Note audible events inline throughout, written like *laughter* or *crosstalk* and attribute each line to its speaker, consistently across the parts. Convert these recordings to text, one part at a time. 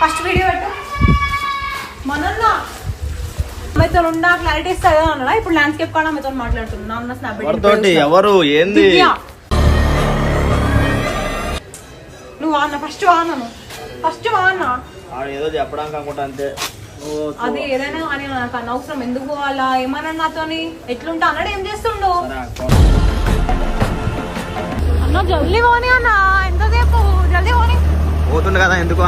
Speaker 1: First video పెట్టు. మనన్న మీతో ఉండా క్లారిటీ ఇస్తుంది అన్నా ఇప్పుడు ల్యాండ్స్కేప్ కూడా మీతో మాట్లాడుతున్నా నా ఉన్న స్నాప్
Speaker 2: ఎవరు? ఏంది?
Speaker 1: నువ్వు వాడిన? ఫస్ట్ వాడినాను ఫస్ట్
Speaker 2: ఏదో చెప్పడానికి అనుకుంటా అంతే.
Speaker 1: అది ఏదైనా కానీ నాకు అనవసరం ఎందుకు అలా? ఏమన్నా నాతోని ఎట్లుంటా అన్నాడు ఏం చేస్తుండు?
Speaker 2: సరే అక్క.
Speaker 1: అన్న జల్దీ పోనీ అన్న. ఎంతసేపు జల్దీ పోనీ.
Speaker 2: పోతుండు కదా ఎందుకు?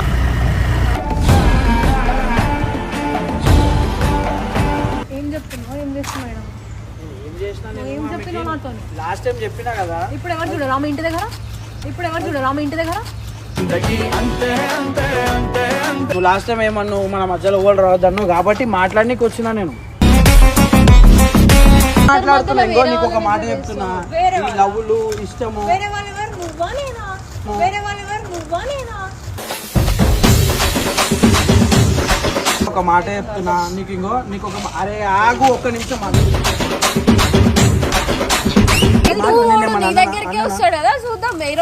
Speaker 1: చెప్తున్నావు? ఏం చేస్తున్నావు మేడం?
Speaker 3: ఏం చేసినా నేను
Speaker 1: ఏం చెప్పినావు నాతో
Speaker 3: లాస్ట్ టైం చెప్పినా కదా?
Speaker 1: ఇప్పుడు ఎవరు చూడరు? ఆమె ఇంటి దగ్గర? ఇప్పుడు ఎవరు చూడరు? ఆమె ఇంటి దగ్గర?
Speaker 3: నువ్వు లాస్ట్ టైం ఏమన్నావు మన మధ్యలో ఓళ్ళు రావద్దన్నావు కాబట్టి మాట్లాడనీకి వచ్చినా నేను. మాట్లాడుతున్నా ఇంకో నీకు ఒక మాట చెప్తున్నా. లవ్వులు ఇష్టము.
Speaker 1: వేరే వాళ్ళు ఎవరు? నువ్వా నేనా వేరే వాళ్ళు ఎవరు? నువ్వా నేనా
Speaker 3: ఒక మాట చెప్తున్నా. నీకు ఇంకో నీకు ఒక అరే ఆగు ఒక్క నిమిషం ఆగు.
Speaker 4: ఎందుకు వాడు నీ దగ్గరికి వస్తాడు కదా చూద్దాం. ఏ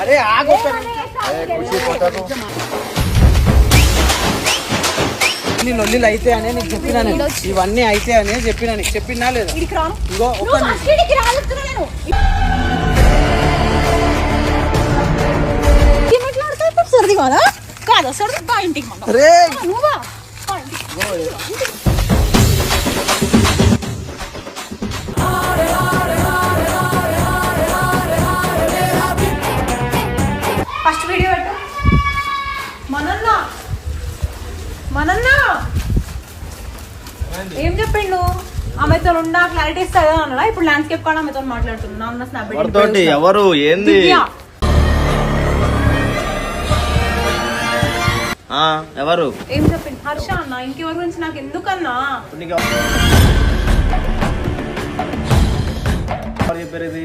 Speaker 3: అరే ఆగు నీ లొల్లిలు అయితే అనే నీకు చెప్పినా నేను. ఇవన్నీ అయితే అనే చెప్పినా నీకు. చెప్పినా లేదా? ఇంకో ఒక్క
Speaker 1: సర్ది కాదా? కాదా సర్ది బా ఇంటికి నువ్వా? చెప్పిండు? ఆమెతో ఉండా క్లారిటీ ఇస్తుంది అన్నాడా? ఇప్పుడు ల్యాండ్స్కేప్ కూడా ఆమెతో మాట్లాడుతున్నా. ఉన్న స్నాప్
Speaker 2: ఎవరు? ఏంది? ఎవరు?
Speaker 1: ఏం చెప్పింది హర్ష అన్న ఇంకెవరి గురించి నాకు ఎందుకన్నా?
Speaker 2: చెప్పారు ఇది?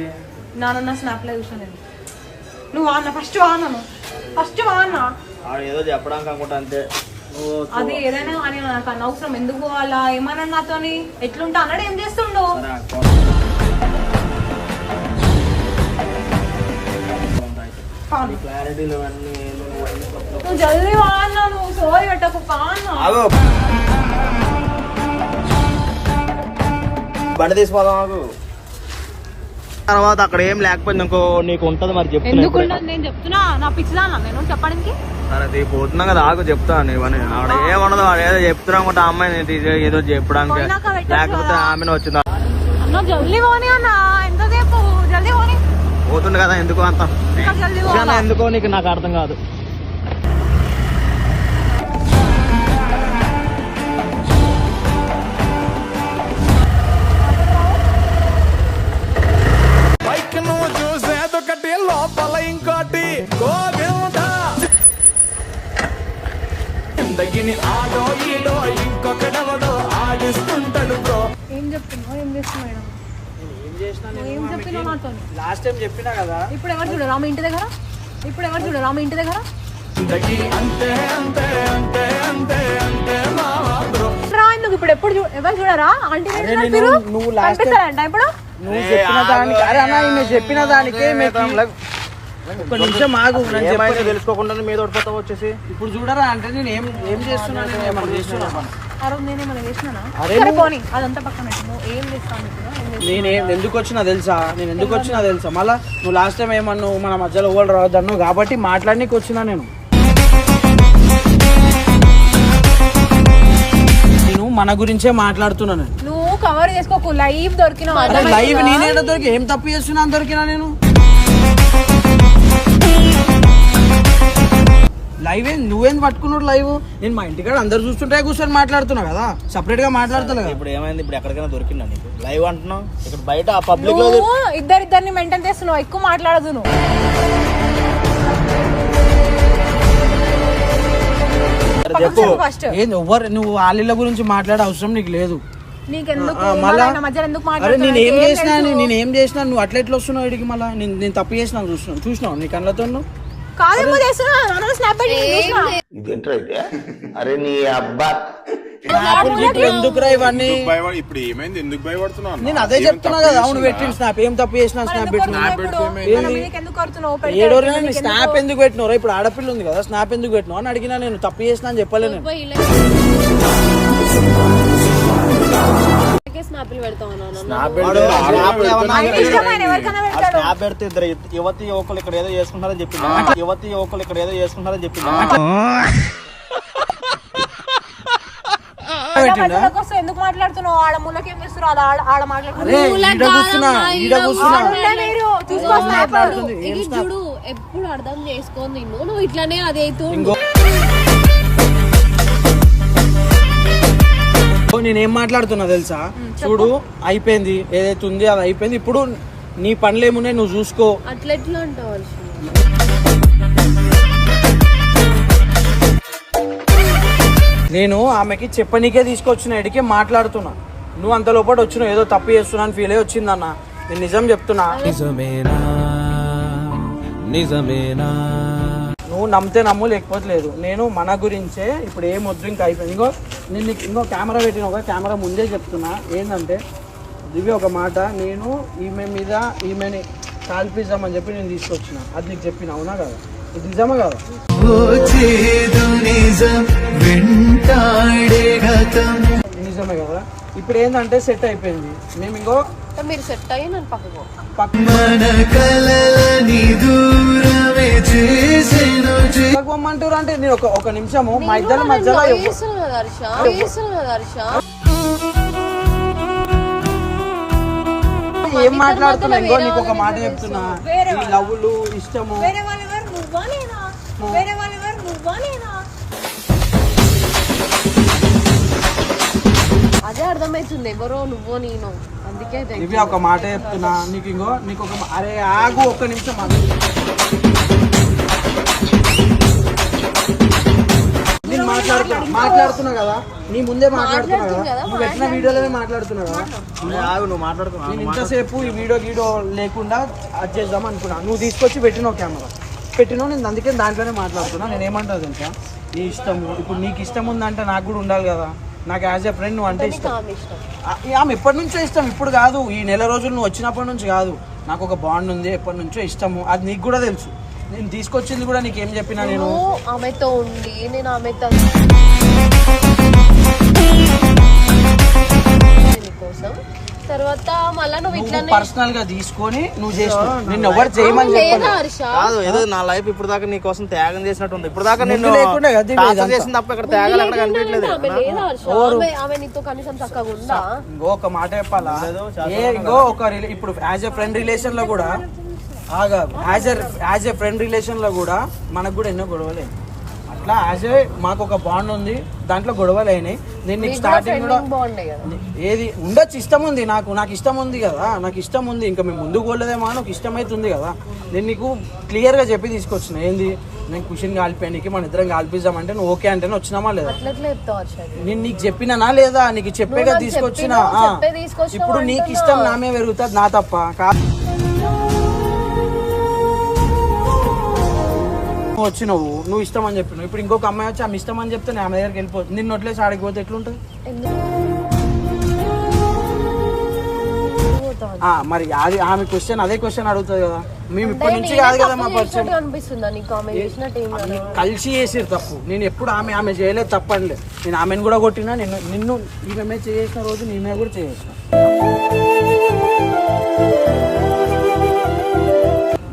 Speaker 1: నాన్న స్నాప్లో చూసాను నేను. నువ్వు వాడిన? ఫస్ట్ వాడినాను ఫస్ట్
Speaker 2: ఆడు ఏదో చెప్పడానికి అనుకుంటా అంతే.
Speaker 1: అది ఏదైనా కానీ నాకు అనవసరం ఎందుకు అలా ఏమన్నా నాతోని ఎట్లుంటా అన్నాడు ఏం చేస్తుండు?
Speaker 2: సరే అక్క.
Speaker 1: పాను.
Speaker 2: ఈ క్లారిటీలు అన్నీ నువ్వు
Speaker 1: జల్దీ వాడినా నువ్వు సోరీ పెట్టకు
Speaker 2: బండి తీసిపోదాం ఆగు. తర్వాత అక్కడ ఏం లేకపోయింది ఇంకో నీకు ఉంటది మరి చెప్తున్నా
Speaker 1: ఎందుకు
Speaker 2: ఇప్పుడే.
Speaker 1: ఉండదు? నేను చెప్తున్నా నా పిచ్చిదానా? నేను చెప్పడానికి.
Speaker 2: సరే పోతున్నా కదా? ఆగు చెప్తాను ఇవన్నీ ఆవిడ ఏముండదు వాడు ఏదో చెప్తున్నా అనుకుంటే ఆ అమ్మాయిని తీసి ఏదో చెప్పడానికి.
Speaker 1: పోయినాక పెట్టొచ్చు
Speaker 2: లేకపోతే
Speaker 1: కదా.
Speaker 2: ఆమెను వచ్చిందా?
Speaker 1: అన్న జల్దీ పోనీ అన్న. ఎంతసేపు జల్దీ పోనీ.
Speaker 2: పోతుంది కదా ఎందుకు అంత?
Speaker 1: ఇంకా జల్దీ
Speaker 2: విషయాలు
Speaker 1: పోవాలా?
Speaker 2: ఎందుకో నీకు నాకు అర్థం కాదు.
Speaker 5: లోపల ఇంకోటి గోవింద. కిందకిని ఆడో ఈడో ఇంకొకడెవడో ఆడిస్తుంటాడు బ్రో.
Speaker 1: ఏం చెప్తున్నావు? ఏం చేస్తున్నావు మేడం?
Speaker 3: ఏం
Speaker 1: చెప్పినావు నాతో?
Speaker 3: లాస్ట్ టైం చెప్పినా కదా?
Speaker 1: ఇప్పుడు ఎవరు చూడరు? ఆమె ఇంటి దగ్గర? ఇప్పుడు ఎవరు చూడరు? ఇంటి దగ్గర?
Speaker 5: అంతే అంతే అంతే అంతే అంతే మావా బ్రో.
Speaker 1: రా ఎందుకు? ఇప్పుడు ఎప్పుడు ఎవరు చూడరా? ఆంటీ
Speaker 3: నువ్వు
Speaker 1: కనిపిస్తారంట ఇప్పుడు?
Speaker 3: నువ్వు చెప్పిన దానికి అరే అన్న ఈమె చెప్పిన దానికి ఒక నిమిషం ఆగు నేను చెప్పేది.
Speaker 2: తెలుసుకోకుండా మీద ఓడిపోతావు వచ్చేసి.
Speaker 3: ఇప్పుడు చూడరా అంటే నేను ఏం ఏం చేస్తున్నాను నేను ఏమన్నా చేస్తున్నా?
Speaker 1: ఆ రోజు నేనేమైనా చేసినానా?
Speaker 3: అరే
Speaker 1: సరే
Speaker 3: నువ్వు-
Speaker 1: పోనీ. అదంతా పక్కన పెట్టు. నువ్వు ఏం చేస్తావు ఇప్పుడు ఏం చేస్తావు?
Speaker 3: నేను ఏం- ఎందుకు వచ్చినా తెలుసా? నేను ఎందుకు వచ్చినా తెలుసా? మళ్ళా నువ్వు లాస్ట్ టైం ఏమన్నావు మన మధ్యలో ఓళ్ళు రావద్దన్నావు కాబట్టి మాట్లాడనీకి వచ్చినా నేను. నేను మన గురించే మాట్లాడుతున్నా నేను.
Speaker 1: నువ్వు కవర్ చేసుకోకు. లైవ్ దొరికిన
Speaker 3: లైవ్ నేనేడ దొరికి ఏం తప్పు చేస్తున్నా దొరికినా నేను? లైవ్ ఏం నువ్వేం పట్టుకున్నాడు లైవ్? నేను మా ఇంటికాడ అందరు చూస్తుంటే కూర్చొని మాట్లాడుతున్నా కదా. సపరేట్గా మాట్లాడుతున్నా కదా.
Speaker 2: ఇప్పుడు ఏమైంది? ఇప్పుడు ఎక్కడికైనా దొరికిందా నీకు? లైవ్ అంటున్నావు? ఇక్కడ బయట ఆ
Speaker 1: పబ్లిక్లో ఇద్దరిద్దరిని మెయింటైన్ చేస్తున్నావు. ఎక్కువ మాట్లాడదు నువ్వు.
Speaker 2: చెప్పు.
Speaker 1: ఫస్ట్
Speaker 3: ఏంది ఎవరు నువ్వు వాళ్ళ గురించి మాట్లాడే అవసరం నీకు లేదు.
Speaker 1: మాట్లాడుతున్నావు?
Speaker 3: నేను ఏం చేసినా? నేను ఏం చేసినా నువ్వు అట్లా ఎట్లా వస్తున్నావు ఇడికి మళ్ళీ? నేను తప్పు చేసినా చూసినావు చూసినావు నీ కళ్ళతో నువ్వు?
Speaker 1: కాదేమో చేస్తున్నా నాన్న స్నాప్ పెట్టి నేను చూసినా.
Speaker 6: ఇదేంట్రా అయితే అరే నీ అబ్బా.
Speaker 3: ఎందుకురా ఇవన్నీ?
Speaker 7: ఇప్పుడు ఏమైంది? ఎందుకు భయపడుతున్నావు
Speaker 3: నేను అదే చెప్తున్నా కదా అవును పెట్టిన స్నాప్ ఏం తప్పు చేసినా స్నాప్ పెట్టిన ఏడోరే? స్నాప్ ఎందుకు పెట్టినవరా ఇప్పుడు ఆడపిల్ల ఉంది కదా స్నాప్ ఎందుకు పెట్టినావు? అని అడిగినా నేను తప్పు చేసినా అని చెప్పలే
Speaker 4: స్నాప్లు.
Speaker 2: స్నాప్ పెడితే ఇద్దరు యువతి యువకులు ఇక్కడ ఏదో చేసుకుంటారని చెప్పింది యువతి యువకులు ఇక్కడ ఏదో చేసుకుంటారని చెప్పింది
Speaker 1: ఎందుకు మాట్లాడుతున్నావు? ఆడ మూలకి ఏం చేస్తున్నావు అది ఆడ ఆడ
Speaker 4: చూడు. ఎప్పుడు అర్థం నిన్ను. నువ్వు ఇట్లానే అది
Speaker 3: ఓ, నేనేం మాట్లాడుతున్నా తెలుసా? చూడు అయిపోయింది. ఏదైతే ఉంది అది అయిపోయింది. ఇప్పుడు నీ పనులు ఏమున్నాయి నువ్వు చూసుకో.
Speaker 4: అంటావు?
Speaker 3: నేను ఆమెకి చెప్పనీకే తీసుకొచ్చిన ఇడికే మాట్లాడుతున్నా. నువ్వు అంత లోపల వచ్చినావు ఏదో తప్పు చేస్తున్నాను ఫీల్ అయ్యి వచ్చిందన్న. నేను నిజం చెప్తున్నా.
Speaker 5: నిజమేనా? నిజమేనా?
Speaker 3: నువ్వు నమ్మితే నమ్ము లేకపోతే లేదు. నేను మన గురించే ఇప్పుడు ఏం వద్దు ఇంకా అయిపోయింది. ఇంకో నేను ఇంకో కెమెరా పెట్టిన ఒక కెమెరా ముందే చెప్తున్నా. ఏంటంటే దివ్య ఒక మాట నేను ఈమె మీద ఈమెని కాల్పిద్దామని చెప్పి నేను తీసుకొచ్చిన. అది నీకు చెప్పిన అవునా కదా? ఇది నిజమా కదా? నిజమే కదా? ఇప్పుడు ఏంటంటే సెట్ అయిపోయింది. మేము ఇంకో
Speaker 4: మీరు సెట్ అయ్యి నన్ను పక్కకు
Speaker 3: పక్కకు పొమ్మంటారు అంటే నేను ఒక ఒక నిమిషము మా ఇద్దరి మధ్యలో ఏం మాట్లాడుతున్నా ఇంకో నీకు ఒక మాట చెప్తున్నా. ఈ లవ్లు ఇష్టము.
Speaker 1: వేరే వాళ్ళు ఎవరు నువ్వా నేనా వేరే వాళ్ళు ఎవరు నువ్వా నేనా
Speaker 4: అదే అర్థమవుతుంది ఎవరో నువ్వో నేను. అందుకే
Speaker 3: ఒక మాట చెప్తున్నా. నీకు ఇంకో నీకు ఒక అరే ఆగు ఒక్క నిమిషం ఆగు. నేను మాట్లాడుతున్నా మాట్లాడుతున్నా కదా? నీ ముందే మాట్లాడుతున్నా కదా? నువ్వు పెట్టిన వీడియోలోనే మాట్లాడుతున్నా కదా?
Speaker 2: ఆగు నువ్వు మాట్లాడుతున్నావు
Speaker 3: నేను ఇంతసేపు ఈ వీడియో గీడియో లేకుండా అది చేద్దాం అనుకున్నా. నువ్వు తీసుకొచ్చి పెట్టినావు కెమెరా పెట్టినావు నేను అందుకే దాంట్లోనే మాట్లాడుతున్నా. నేను ఏమంటావు తెలుసా? నీ ఇష్టము. ఇప్పుడు నీకు ఇష్టం ఉందంటే నాకు కూడా ఉండాలి కదా. నాకు యాజ్ ఎ ఫ్రెండ్ నువ్వు అంటే ఇష్టం.
Speaker 4: ఆమె
Speaker 3: ఎప్పటి నుంచో ఇష్టం. ఇప్పుడు కాదు ఈ నెల రోజులు నువ్వు వచ్చినప్పటి నుంచి కాదు. నాకు ఒక బాండ్ ఉంది ఎప్పటి నుంచో ఇష్టము. అది నీకు కూడా తెలుసు. నేను తీసుకొచ్చింది కూడా నీకు ఏం చెప్పినా నేను?
Speaker 4: ఆమెతో ఉండి నేను ఆమెతో *laughs* కోసం తర్వాత మళ్ళా నువ్వు ఇట్లానే
Speaker 3: పర్సనల్గా తీసుకొని నువ్వు చేసినావు నిన్ను ఎవరు చేయమని
Speaker 4: లేదా హర్ష?
Speaker 2: కాదు ఏదో నా లైఫ్ ఇప్పుడు దాకా నీ కోసం త్యాగం చేసినట్టు ఉంది ఇప్పుడు దాకా నేను
Speaker 3: లేకుండా.
Speaker 2: చేసిన తప్ప ఇక్కడ త్యాగాలు ఎక్కడ కనిపించలేదు
Speaker 4: ఆమె లేదా హర్ష? ఆమె ఆమె నీతో కనీసం చక్కగా ఉందా?
Speaker 3: ఇంకో ఒక మాట చెప్పాలా? ఏ ఇంకో ఒక రిలే- ఇప్పుడు యాజ్ ఎ ఫ్రెండ్ రిలేషన్లో కూడా ఆగా as a as a friend రిలేషన్లో కూడా మనకు కూడా ఎన్నో గొడవలు అయినాయి. అట్లా యాజ్ ఏ మాకు ఒక బాండ్ ఉంది. దాంట్లో గొడవలు అయినాయి. నేను నీకు స్టార్టింగ్ కూడా
Speaker 4: కదా.
Speaker 3: ఏది? ఉండొచ్చు ఇష్టం ఉంది నాకు. నాకు ఇష్టం ఉంది కదా. నాకు ఇష్టం ఉంది. ఇంకా మేము ముందుకు అని ఒక ఇష్టం అయితే ఉంది కదా. నేను నీకు క్లియర్గా చెప్పి తీసుకొచ్చిన. ఏంది? నేను కుషిన్ కాలిపోయానికి మన ఇద్దరం కాల్పిద్దామంటే నువ్వు ఓకే అంటేనే వచ్చినామా లేదా? నేను నీకు చెప్పినా లేదా? నీకు చెప్పేగా
Speaker 4: నాకు
Speaker 3: తీసుకొచ్చిన. ఇప్పుడు నీకు. ఇష్టం నామే పెరుగుతుంది. నా తప్ప. కా- నువ్వు నువ్వు ఇష్టం అని చెప్పినావు. ఇప్పుడు ఇంకొక అమ్మాయి వచ్చి ఆమె ఇష్టం అని చెప్తే నేను ఆమె దగ్గరికి వెళ్ళిపోతుంది. నిన్ను వదిలేసి ఆడికి పోతే ఎట్లుంటుంది? మరి అది ఆమె క్వశ్చన్ అదే క్వశ్చన్ అడుగుతుంది కదా. మేము ఇప్పటి నుంచి
Speaker 4: నేనే
Speaker 3: కాదు కదా మా పరిచయం. కలిసి చేసిరు తప్పు. నేను ఎప్పుడు ఆమె ఆమె చేయలేదు తప్పనిలే నేను ఆమెను కూడా కొట్టినా నిన్ను నిన్ను ఈమె చేసిన రోజు నీ మీద కూడా చేసిన.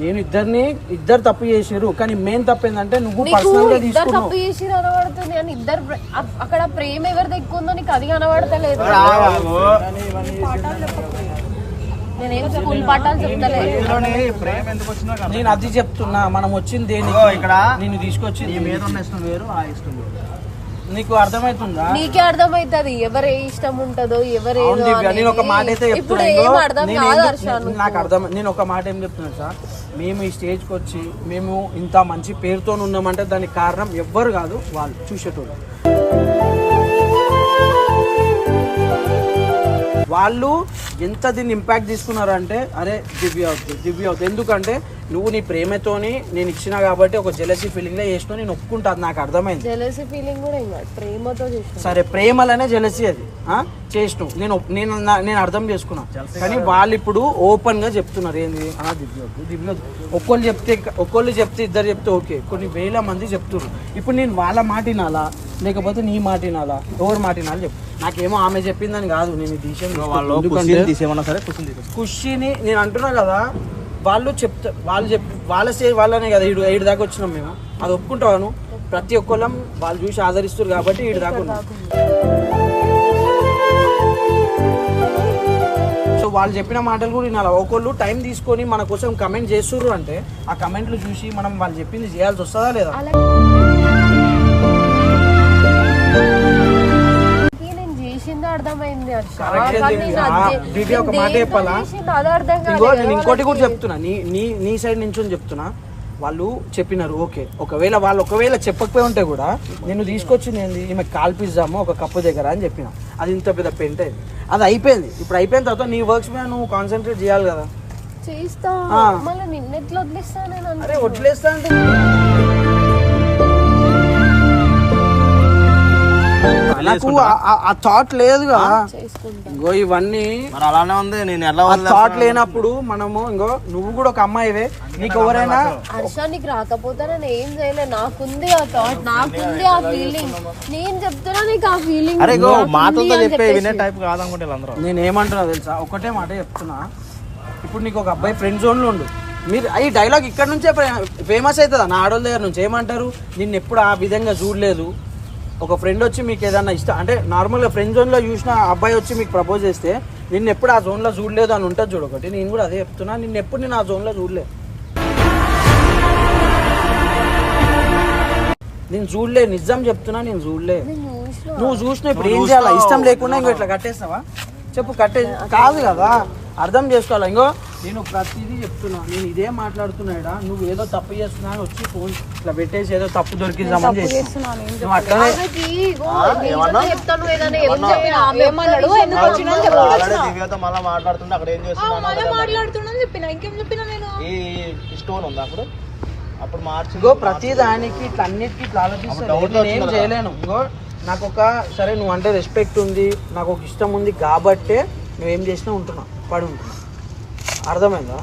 Speaker 3: నేను ఇద్దరిని ఇద్దరు తప్పు చేసిరు కానీ మెయిన్ తప్పు ఏంటంటే నువ్వు పర్సనల్గా
Speaker 4: ఇద్దరు
Speaker 3: తీసుకున్నావు.
Speaker 4: తప్పు చేసి కనబడుతుంది అని ఇద్దరు ప్ర- అ- అక్కడ ప్రేమ ఎవరిది ఎక్కువ ఉందో నీకు అది కనబడతలేదు నేనేం స్కూల్ పాఠాలు చెప్తలేదు
Speaker 2: ఇందులోనే ప్రేమ ఎందుకు వచ్చిందో కదా.
Speaker 3: నేను అది చెప్తున్నా మనం వచ్చింది దేనికి?
Speaker 2: ఇక్కడ
Speaker 3: నేను తీసుకొచ్చింది
Speaker 2: నీ మీద ఉన్న ఇష్టం వేరు ఆ ఇష్టం వేరు.
Speaker 3: నీకు అర్థమవుతుందా
Speaker 4: నీకే అర్థమైతది. ఎవరు ఏ ఇష్టం ఉంటదో ఎవరు
Speaker 3: అవును
Speaker 4: ఏదో
Speaker 3: దివ్య, నేను ఒక. మాట అయితే
Speaker 4: ఇప్పుడు ఏం అర్థం కాదు
Speaker 3: నాకు అర్థం నేను ఒక మాట ఏం చెప్తున్నాను సార్? మేము ఈ స్టేజ్కి వచ్చి మేము ఇంత మంచి పేరుతో ఉన్నామంటే దానికి కారణం ఎవ్వరు కాదు వాళ్ళు చూసేటోళ్ళు. వాళ్ళు ఎంత దీన్ని ఇంపాక్ట్ తీసుకున్నారంటే అరే దివ్య అవుతుంది దివ్య అవుతుంది. ఎందుకంటే నువ్వు నీ ప్రేమతోని నేను ఇచ్చినా కాబట్టి ఒక జెలసీ ఫీలింగ్లో చేసినా నేను ఒప్పుకుంటా నాకు అర్థమైంది.
Speaker 4: జెలసీ ఫీలింగ్ కూడా ఏం కాదు ప్రేమతో చేసిన
Speaker 3: సరే ప్రేమలనే జెలసీ అది. ఆ? చేసినావు. నేను ఒప్- నేను నా- నేను అర్థం చేసుకున్నా. కానీ వాళ్ళు ఇప్పుడు ఓపెన్గా చెప్తున్నారు ఏంది? ఆ దివ్య వద్దు, దివ్య వద్దు. ఒక్కళ్ళు చెప్తే ఒక్కళ్ళు చెప్తే ఇద్దరు చెప్తే ఓకే. కొన్ని వేల మంది చెప్తున్నారు ఇప్పుడు నేను వాళ్ళ మాట వినాలా? లేకపోతే నీ మాట వినాలా? ఎవరు మాట వినాలి చెప్పు. నాకేమో ఆమె చెప్పిందని కాదు నేను తీసాను
Speaker 2: వాళ్ళు తీసేమన్నా సరే
Speaker 3: ఖుషిని నేను అంటున్నా కదా వాళ్ళు చెప్తా వాళ్ళు చెప్ వాళ్ళ స్టేజ్ వాళ్ళనే కదా ఈడు ఐదు దాకా వచ్చినాం మేము. అది ఒప్పుకుంటాను. ప్రతి ఒక్కళ్ళం వాళ్ళు చూసి ఆదరిస్తారు కాబట్టి ఈడు దాకా ఉన్నాం. సో వాళ్ళు చెప్పిన మాటలు కూడా వినాలి? ఒకళ్ళు టైం తీసుకొని మన కోసం కమెంట్ చేస్తుర్రు అంటే ఆ కమెంట్లు చూసి మనం వాళ్ళు చెప్పింది చేయాల్సి వస్తుందా లేదా?
Speaker 4: అర్థమైంది
Speaker 3: ఒక మాట చెప్పాలా? ఇంకో. నేను ఇంకోటి కూడా చెప్తున్నా. నీ నీ నీ సైడ్ నుంచి చెప్తున్నా. వాళ్ళు చెప్పినారు ఓకే. ఒకవేళ వాళ్ళు ఒకవేళ చెప్పకపోయి ఉంటే కూడా నేను తీసుకొచ్చింది ఏంది? ఈమె కాల్పిద్దాము ఒక కప్పు దగ్గర అని చెప్పిన. అది ఇంత పెద్ద పెంట అయింది అది అయిపోయింది. ఇప్పుడు అయిపోయిన తర్వాత నీ వర్క్స్ మీద నువ్వు కాన్సన్ట్రేట్ చేయాలి కదా.
Speaker 4: చేస్తా. నిన్నెట్లా వదిలేస్తా నేను.
Speaker 3: వదిలేస్తా అంటే నాకు ఆ- థాట్ లేదుగా.
Speaker 4: చేసుకుంటా.
Speaker 3: ఇంకో ఇవన్నీ
Speaker 8: మరి అలానే ఉంది నేను ఎలా?
Speaker 3: థాట్ లేనప్పుడు మనము ఇంకో నువ్వు కూడా ఒక అమ్మాయివే నీకు ఎవరైనా
Speaker 4: హర్ష నీకు రాకపోతే నేను ఏం చేయలే. నాకుంది ఆ థాట్ నాకుంది ఆ ఫీలింగ్ నేను చెప్తున్నా నీకు ఆ ఫీలింగ్
Speaker 2: అరే ఇగో మాటలతో చెప్పే వినే టైప్ కాదనుకుంటే వీళ్ళందరూ
Speaker 3: నేను ఏమంటున్నా తెలుసా? ఒకటే మాట చెప్తున్నా. ఇప్పుడు నీకు ఒక అబ్బాయి ఫ్రెండ్ జోన్లో ఉండు. మీరు ఈ డైలాగ్ ఇక్కడ నుంచే ఫేమస్ అవుతుందా? నా ఆడోళ్ళ దగ్గర నుంచి. ఏమంటారు? నిన్ను ఎప్పుడు ఆ విధంగా చూడలేదు. ఒక ఫ్రెండ్ వచ్చి మీకు ఏదన్నా ఇష్టం అంటే నార్మల్గా ఫ్రెండ్ జోన్లో చూసిన అబ్బాయి వచ్చి మీకు ప్రపోజ్ చేస్తే నిన్ను ఎప్పుడు ఆ జోన్లో చూడలేదు అని ఉంటుంది చూడు ఒకటి. నేను కూడా అదే చెప్తున్నా నిన్ను ఎప్పుడు నేను ఆ జోన్లో చూడలేదు. నేను చూడలే నిజం చెప్తున్నా నేను చూడలే. నువ్వు చూసిన ఇప్పుడు ఏం చేయాలా? ఇష్టం లేకుండా ఇంకో ఇట్లా కట్టేస్తావా? చెప్పు కట్టే కాదు కదా. అర్థం చేసుకోవాలి? ఇంకో నేను ప్రతిదీ చెప్తున్నా. నేను ఇదే మాట్లాడుతున్నాడా? నువ్వు ఏదో తప్పు చేస్తున్నా అని వచ్చి ఫోన్ ఇట్లా పెట్టేసి ఏదో తప్పు
Speaker 2: మాట్లాడుతుంటే అక్కడ ఏం
Speaker 1: ఆ,
Speaker 2: చేస్తున్నాను
Speaker 1: మళ్ళీ మాట్లాడుతున్నాను చెప్పిన. ఇంకేం చెప్పినా నేను?
Speaker 2: ఈ స్టోన్ ఉంది అప్పుడు? అప్పుడు మార్చి
Speaker 3: ఇంకో ప్రతి దానికి ఇట్లా అన్నిటికీ ఇట్లా ఆలోచిస్తాను
Speaker 2: doubt
Speaker 3: నేను ఏం చేయలేను. ఇంకో నాకు ఒక సరే నువ్వు అంటే రెస్పెక్ట్ ఉంది. నాకు ఒక ఇష్టం ఉంది కాబట్టే నువ్వేం చేసినా ఉంటున్నా. పడి ఉంటున్నా అర్థమైందా?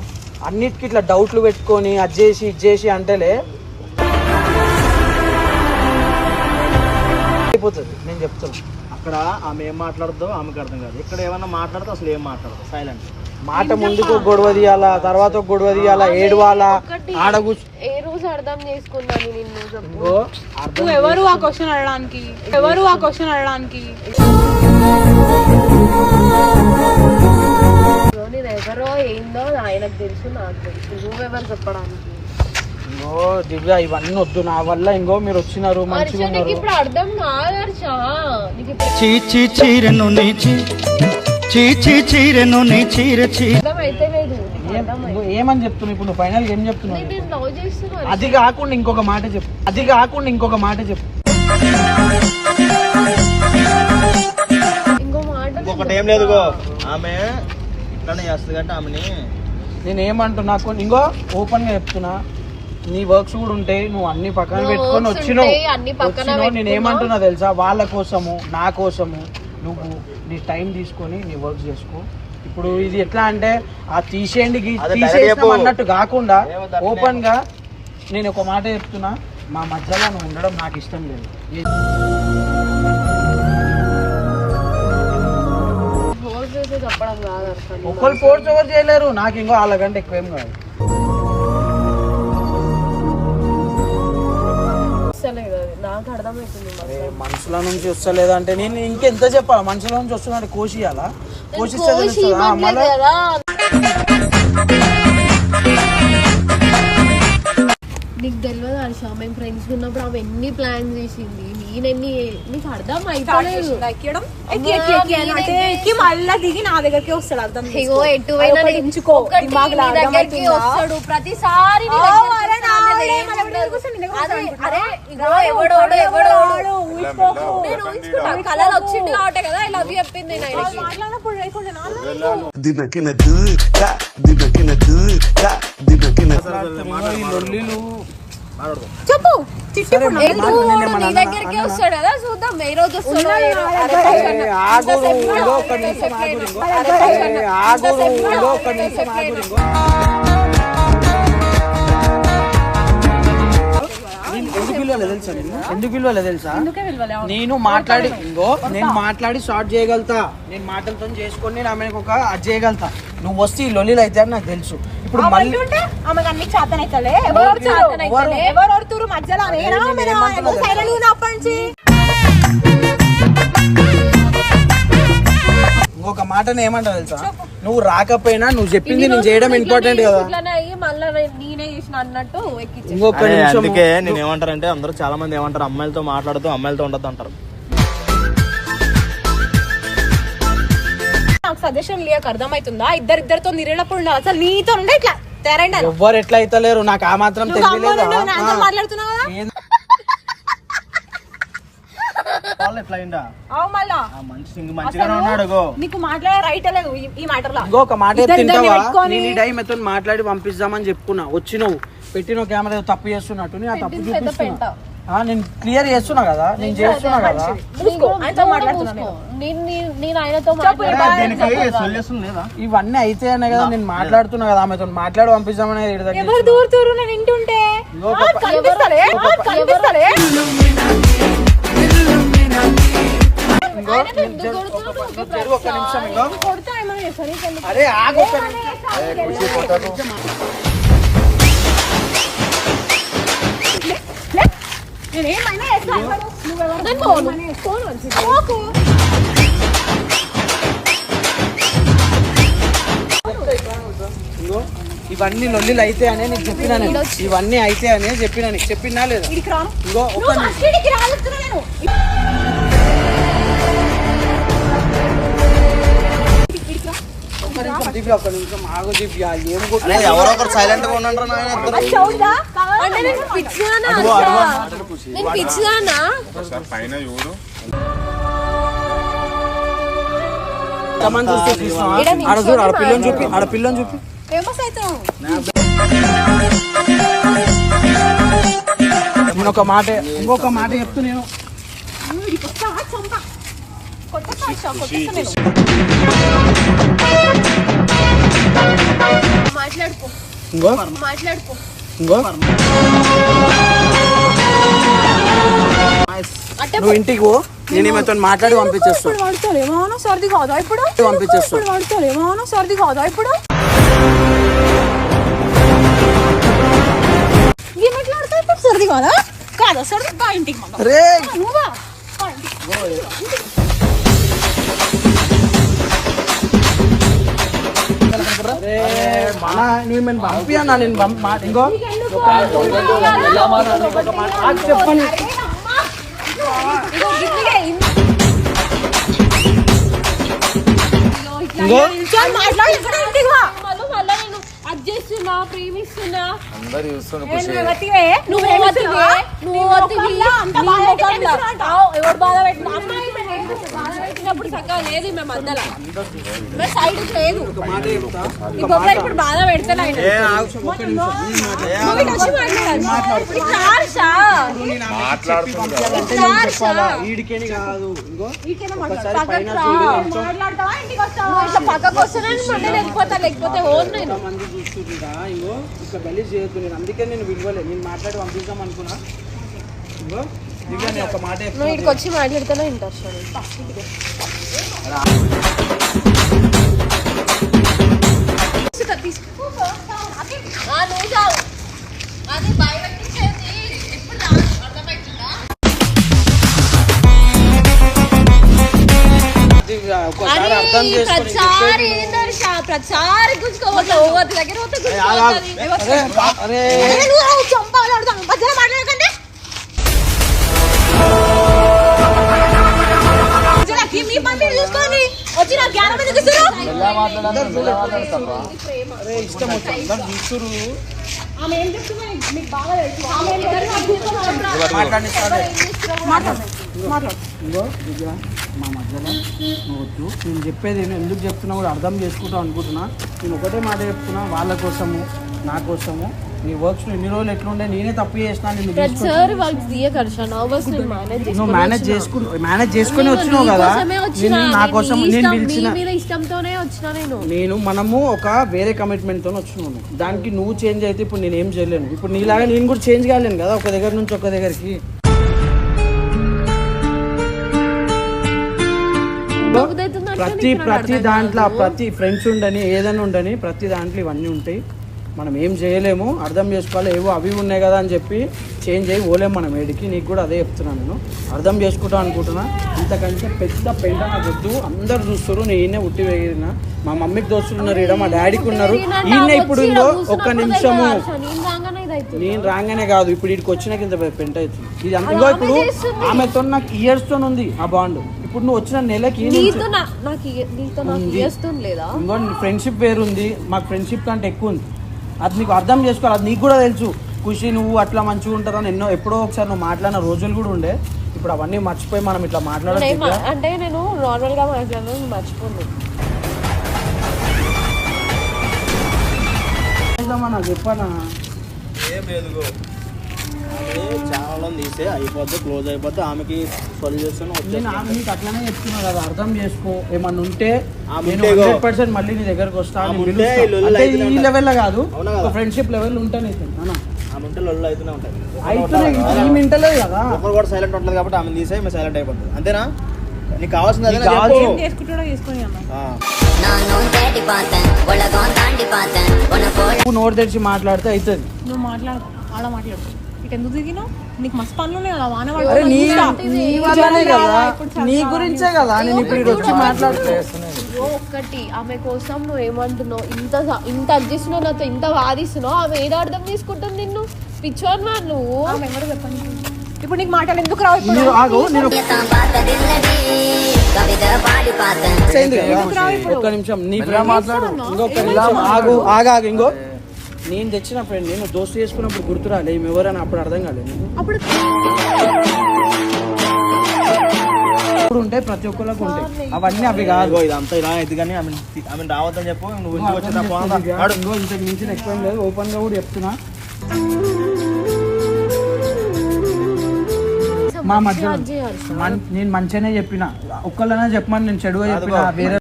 Speaker 3: అన్నిటికీ ఇట్లా డౌట్లు పెట్టుకొని అది చేసి ఇది చేసి అంటేలే అయిపోతుంది. నేను చెప్తున్నా.
Speaker 2: అక్కడ ఆమె ఏం మాట్లాడుతుందో ఆమెకు అర్థం కాదు. ఇక్కడ ఏమన్నా మాట్లాడితే అసలు ఏం మాట్లాడదు. సైలెంట్
Speaker 3: మాట ముందుకు గొడవ తీయాలా? తర్వాత ఒక గొడవ తీయాలా? ఏడవాలా? ఆడగు
Speaker 4: ఏ రోజు అర్థం చేసుకున్నాను నిన్ను చెప్పు?
Speaker 1: నువ్వు ఎవరు ఆ క్వశ్చన్ అడగడానికి? ఎవరు ఆ క్వశ్చన్
Speaker 4: నేను ఎవరో ఏందో ఆయనకు తెలుసు నాకు తెలుసు. నువ్వెవరు చెప్పడానికి?
Speaker 3: ఇంకో దివ్య ఇవన్నీ వద్దు. నా వల్ల ఇంకో మీరు వచ్చినారు మంచిగా
Speaker 4: నీకు
Speaker 3: ఉన్నారు.
Speaker 4: ఇప్పుడు అర్థం కాదు హర్ష నీకు ఇప్పుడు
Speaker 5: చీచి చీరెను నీ చీ. చీచి చీరెను నీ చీర చీ.
Speaker 4: అర్థం అయితే లేదు. నీకు
Speaker 3: ఏం-
Speaker 4: అర్థం
Speaker 3: నువ్వు ఏమని చెప్తున్నావు ఇప్పుడు? నువ్వు ఫైనల్ ఏం చెప్తున్నావు
Speaker 4: నేను లవ్
Speaker 3: అది కాకుండా ఇంకొక మాట చెప్పు. అది కాకుండా ఇంకొక మాట చెప్పు.
Speaker 4: ఇంకో మాట
Speaker 2: ఇంకొకటి ఏం లేదు ఇగో ఆమె ఇట్లానే చేస్తుంది కాబట్టి ఆమెని
Speaker 3: నేను ఏమంటున్నా కొన్ని ఇంకో ఓపెన్గా చెప్తున్నా నీ వర్క్స్ కూడా ఉంటాయి నువ్వు అన్ని పక్కన పెట్టుకొని
Speaker 4: works
Speaker 3: వచ్చినావు
Speaker 4: ఉంటాయి, అన్ని పక్కన
Speaker 3: వచ్చినావు. నేను
Speaker 4: పెట్టుకున్నా.
Speaker 3: ఏమంటున్నా తెలుసా వాళ్ళ కోసము నా కోసము నువ్వు నీ టైం తీసుకొని నీ వర్క్ చేసుకో ఇప్పుడు ఇది ఎట్లా అంటే ఆ తీసేయండి గీ-
Speaker 2: అదే direct
Speaker 3: తీసేసినాం
Speaker 2: చెప్పు.
Speaker 3: అన్నట్టు కాకుండా
Speaker 2: ఏమో దాన్ని
Speaker 3: ఓపెన్గా నేను ఒక మాట చెప్తున్నా మా మధ్యలో నువ్వు ఉండడం నాకు ఇష్టం లేదు ఏ-
Speaker 4: చెప్పడం కాదు
Speaker 3: ఒక్కరు ఫోర్స్ ఎవరు చేయలేరు. నాకు ఇంకో వాళ్ళకంటే ఎక్కువ ఏం కాదు.
Speaker 4: వస్తలేదు అది. నాకు అర్థమవుతుంది మరి.
Speaker 3: అరే మనుషుల నుంచి వస్తలేదు అంటే నేను ఇంకెంత చెప్పాలి? మనుషుల నుంచి వస్తున్నాడు
Speaker 4: కోసి
Speaker 3: తెలుస్తుందా?
Speaker 4: ఇవ్వట్లేదు
Speaker 3: మళ్ళా
Speaker 4: కదా. నీకు తెలియదు హర్ష మేము ఫ్రెండ్స్ ఉన్నప్పుడు ఆమె ఎన్ని ప్లాన్స్ చేసింది? నేను ఎన్ని నీకు అర్థం అయిపోలేదు.
Speaker 1: మళ్ళా దిగి నా దగ్గరికి వస్తాడు అర్థం
Speaker 4: ఇగో ఎటు పోయినా నీ-
Speaker 1: ఎంచుకో
Speaker 4: ఒకటి నీ దగ్గరికి వస్తాడు. ప్రతిసారి కళలు వచ్చింది కాబట్టి కదా ఇలా అవి చెప్పింది నేను.
Speaker 1: చెప్పు
Speaker 4: నీ దగ్గరికి వస్తాడు కదా చూద్దాం ఏ రోజు
Speaker 3: ఎందుకు పిలవలే తెలుసా నేను మాట్లాడి ఇంకో నేను మాట్లాడి షార్ట్ చేయగలుగుతా నేను మాటలతో చేసుకొని నేను ఆమెకు ఒక అది చేయగలుగుతా నువ్వు వస్తే ఈ లొల్లీలు అయితే నాకు తెలుసు ఇప్పుడు
Speaker 1: ఆమెకు అన్ని చేతనైతలే. ఎవరు ఒడుతురు మధ్యలో సైలెంట్ నుంచి.
Speaker 3: మాటను ఏమంటావు తెలుసా? నువ్వు రాకపోయినా నువ్వు చెప్పింది నేను చేయడం ఇంపార్టెంట్ కదా. ఇంకొక నిమిషం
Speaker 8: అందుకే నేను ఏమంటారంటే అందరూ చాలా మంది ఏమంటారు? అమ్మాయిలతో మాట్లాడుతూ అమ్మాయిలతో ఉండదు అంటారు.
Speaker 1: నాకు సజెషన్ లేక అర్థమవుతుందా ఇద్దరు ఇద్దరితో నిరేటప్పుడు ఉండాలి అసలు నీతో ఉండే ఇట్లా తెరండి.
Speaker 3: ఎవ్వరు ఎట్లా అయితే లేరు నాకు ఆ మాత్రం
Speaker 1: మాట్లాడుతున్నావు కదా? నీకు మాట్లాడే రైట్ లేదు ఈ- ఈ మ్యాటర్లో.
Speaker 3: ఇంకొక మాట
Speaker 1: ఇద్దరు ఇద్దరిని
Speaker 3: తింటావా?
Speaker 1: పెట్టుకొని-
Speaker 3: నేను ఈ టైం ఎత్తో మాట్లాడి పంపిస్తామని చెప్పుకున్నా. వచ్చినావు. పెట్టిన కెమెరా తప్పు చేస్తున్నట్టు తప్పు చూపిస్తున్నా. నేను క్లియర్ చేస్తున్నా కదా నేను చేస్తున్నా కదా. ఇవన్నీ అయితే అనే కదా నేను మాట్లాడుతున్నా కదా ఆమెతో మాట్లాడి పంపిస్తామని ఈడ దగ్గర
Speaker 1: ఎవరు దూరు దూరు నువ్వెవరు?
Speaker 4: నేను పోను.
Speaker 1: పోకు.
Speaker 3: ఇవన్నీ లొల్లిలు అయితే అనే నీకు చెప్పినా నేను. ఇవన్నీ అయితే అనే చెప్పినా నీకు. చెప్పినా లేదా. ఇంకో ఒక్క
Speaker 8: ఎవరో ఒకరు సైలెంట్గా ఉండంటారు
Speaker 4: నేను పిచ్చిదానా?
Speaker 7: పైన చూడు.
Speaker 3: ఎంతమంది చూస్తే చూసినావా? ఆడ చూడు ఆడ పిల్లని చూపి ఆడ పిల్లని చూపి.
Speaker 1: ఫేమస్ అవుతావు
Speaker 3: నేను ఒక మాట ఇంకొక మాట చెప్తూ నేను.
Speaker 4: మాట్లాడుకో. మాట్లాడుకో.
Speaker 3: ఇంకో? నువ్వు ఇంటికి పో. నేను ఈమెతో మాట్లాడి పంపించేస్తాను
Speaker 1: పడుకోలేమో సర్ది కాదా ఇప్పుడు?
Speaker 3: పంపించేస్తాను
Speaker 1: పడుకోలేమో సర్ది కాదా ఇప్పుడు? సర్ది కాదా? కాదా సర్ది? బా ఇంటికి నువ్వా
Speaker 3: నువ్వు నేను పంపియన్నా నేను పంప మా- ఇంకో? చెప్పండి. ఇంకో?
Speaker 4: చేస్తున్నా ప్రేమిస్తున్నా.
Speaker 8: అందరు చూస్తున్నారు
Speaker 1: ఏ, నువ్వు?
Speaker 4: నువ్వు ఎవడు బాధ పెట్టిన చక్కగా లేదు మేము అందరం. మేము సైడ్ లేదు. ఇప్పుడు బాధ పెడతాను ఆయన.
Speaker 1: మాట్లాడతావా? ఇంటికి వస్తావా?
Speaker 4: ఇట్లా పక్కకు మళ్ళీ లేకపోతే ఓన్ నేను.
Speaker 3: మంది చూస్తుంటా ఇంకో ఇట్లా గలీజ్ చేయొద్దు నేను అందుకే నేను విలువలే నేను మాట్లాడి పంపిద్దాం అనుకున్నా. ఇంకో.
Speaker 4: నువ్వు ఇక్కడికి వచ్చి మాట్లాడితేనే
Speaker 3: చేసుకొని
Speaker 4: ప్రతిసారి ఏందర్ష ప్రతిసారి గుంజుకోవద్దు దగ్గర
Speaker 1: చంపాలి మధ్యలో వచ్చి నా జ్ఞానం ఎందుకు ఇస్తారు ఆమె ఏం చెప్తుంది మీకు బాగా తెలుసు. ఆమె ఏం మాట్లాడు
Speaker 3: మా మధ్యలో నువ్వు వద్దు నేను చెప్పేది నేను ఎందుకు చెప్తున్నా కూడా అర్థం చేసుకుంటావు అనుకుంటున్నా. నేను ఒకటే మాట చెప్తున్నా వాళ్ళ కోసము నా కోసము. నీ వర్క్స్ ఇన్ని రోజులు ఎట్లుండే? నేనే తప్పు చేసినా నేను
Speaker 4: ప్రతిసారి వాళ్ళకి తీయకర్ష నర్వస్ నేను మేనేజ్
Speaker 3: నువ్వు మేనేజ్ చేసుకు మేనేజ్ చేసుకుని వచ్చినావు. కదా. నేను నా కోసం నేను పిలిచిన
Speaker 4: మీద ఇష్టంతోనే వచ్చిన నేను.
Speaker 3: నేను. మనము ఒక వేరే కమిట్మెంట్తో వచ్చినాము. దానికి నువ్వు చేంజ్ అయితే ఇప్పుడు నేను ఏం చేయలేను. ఇప్పుడు నీలాగా నేను కూడా చేంజ్ కాలేను కదా ఒక దగ్గర నుంచి ఒక దగ్గరికి. ప్రతి ప్రతి దాంట్లో ప్రతి ఫ్రెండ్స్ ఉండని ఏదైనా ఉండని ప్రతి దాంట్లో ఇవన్నీ ఉంటాయి. మనం ఏం చేయలేము అర్థం చేసుకోవాలి. ఏవో అవి ఉన్నాయి కదా అని చెప్పి చేంజ్ అయ్యి పోలేము మనం ఏడికి. నీకు కూడా అదే చెప్తున్నాను నేను. అర్థం చేసుకుంటాం అనుకుంటున్నా. ఇంతకంటే పెద్ద పెంట నాకు వద్దు. అందరు చూస్తారు నేనే ఉట్టి వేగిన మా మమ్మీకి దోస్తులు ఉన్నారు. ఈడ మా డాడీకి ఉన్నారు. ఈయన ఇప్పుడు ఇంకో ఒక్క నిమిషము.
Speaker 4: నేను రాగానే
Speaker 3: కాదు. ఇప్పుడు ఇక్కడికి వచ్చినాక ఇంత పెంట అవుతుంది. ఇది అంత- ఇప్పుడు ఆమెతో నాకు ఇయర్స్తో ఉంది ఆ బాండ్ ఇప్పుడు నువ్వు వచ్చిన నెలకి ఫ్రెండ్షిప్ వేరుంది. మాకు ఫ్రెండ్షిప్ కంటే ఎక్కువ ఉంది. అది నీకు అర్థం చేసుకోవాలి. అది నీకు కూడా తెలుసు. ఖుషి నువ్వు అట్లా మంచిగా ఉంటారని ఎన్నో ఎప్పుడో ఒకసారి నువ్వు మాట్లాడిన రోజులు కూడా ఉండే. ఇప్పుడు అవన్నీ మర్చిపోయి మనం ఇట్లా
Speaker 4: నేను
Speaker 3: మాట్లాడాలి
Speaker 4: ఏం- అంటే నేను నార్మల్గా మాట్లాడాను మర్చిపోను
Speaker 3: నాకు చెప్పానా?
Speaker 2: ఏం లేదు ఛానల్ తీసే అయిపోద్ది క్లోజ్ అయిపోతే ఆమెకి సొల్యూషన్
Speaker 3: నేను అట్లనే చెప్తున్నా కదా అర్థం చేసుకో. ఏమన్నా ఉంటే హండ్రెడ్ పర్సెంట్ మళ్ళీ నీ దగ్గరకు వస్తాను
Speaker 2: ఈ
Speaker 3: లెవెల్లో కాదు ఫ్రెండ్షిప్ లెవెల్ ఉంటాను
Speaker 2: ఆమె కూడా ఉంటుంది కాబట్టి ఆమె తీసే అంతేనా? నీకు
Speaker 3: నోరు తెరిచి మాట్లాడితే అవుతుంది
Speaker 1: నువ్వు మాట్లాడు మాట్లాడు. నీకు ఎందుకు దిగినావు? నీకు మస్తు పనులు వాన
Speaker 3: అరే నీ నీ వల్లనే కదా నీ గురించే కదా నేను
Speaker 4: ఆమె కోసం నువ్వు ఏమంటున్నావు? ఇంత ఇంత అర్జిస్తున్నావు నాతో ఇంత వాదిస్తున్నావు ఆమె ఏదో అర్థం తీసుకుంటుంది నిన్ను? పిచ్చోన్ మా నువ్వు.
Speaker 1: ఎవరు చెప్పండి? ఇప్పుడు నీకు మాటలు ఎందుకు రావు ఇప్పుడు?
Speaker 3: నువ్వు నిమిషం నీ ఫ్రెండ్ మాట్లాడు. ఇంకొక ఆగు ఆగు ఇంకో. నేను తెచ్చిన ఫ్రెండ్ నేను దోస్తు చేసుకున్నప్పుడు గుర్తురాలే ఈమె ఎవరైనా అప్పుడు అర్థం కాలేదు?
Speaker 1: అప్పుడు
Speaker 3: ఇప్పుడు ఉంటాయి ప్రతి ఒక్కరికి ఉంటాయి. అవన్నీ అవి కాదు.
Speaker 2: ఇదంతా ఇలా అయితే కానీ ఆమె ఆమె రావద్దని చెప్పు నువ్వు ఇంటికి వచ్చిన పోదా
Speaker 3: ఇంకో ఇంతకు మించిన ఏం లేదు ఓపెన్గా కూడా చెప్తున్నా. మా మధ్యలో మన్- నేను మంచిగానే చెప్పిన. ఒక్కళ్ళనే చెప్పమని నేను చెడుగా చెప్పిన వేరే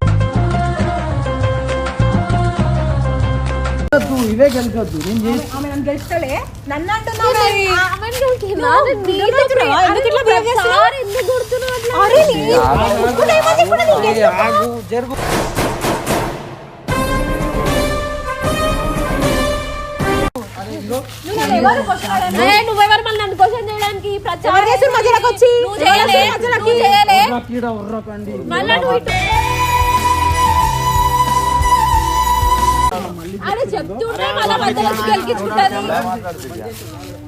Speaker 3: వద్దు, ఇవే గెలిచొద్దు. నేను చేసి
Speaker 1: ఆమె నన్ను గెలుస్తలే నన్ను అంటున్నావు
Speaker 4: నువ్వు
Speaker 3: జరుగు
Speaker 1: నువ్వు
Speaker 4: నువ్వెవరు మళ్ళీ నన్ను క్వశ్చన్ చేయడానికి ప్రచారం
Speaker 1: మధ్యలోకి వచ్చి?
Speaker 4: నువ్వు చేయలే, నువ్వు చేయలే.
Speaker 3: ఉర్రా కీడ ఉర్రకండి
Speaker 4: మళ్ళా నువ్వు ఇటు అరే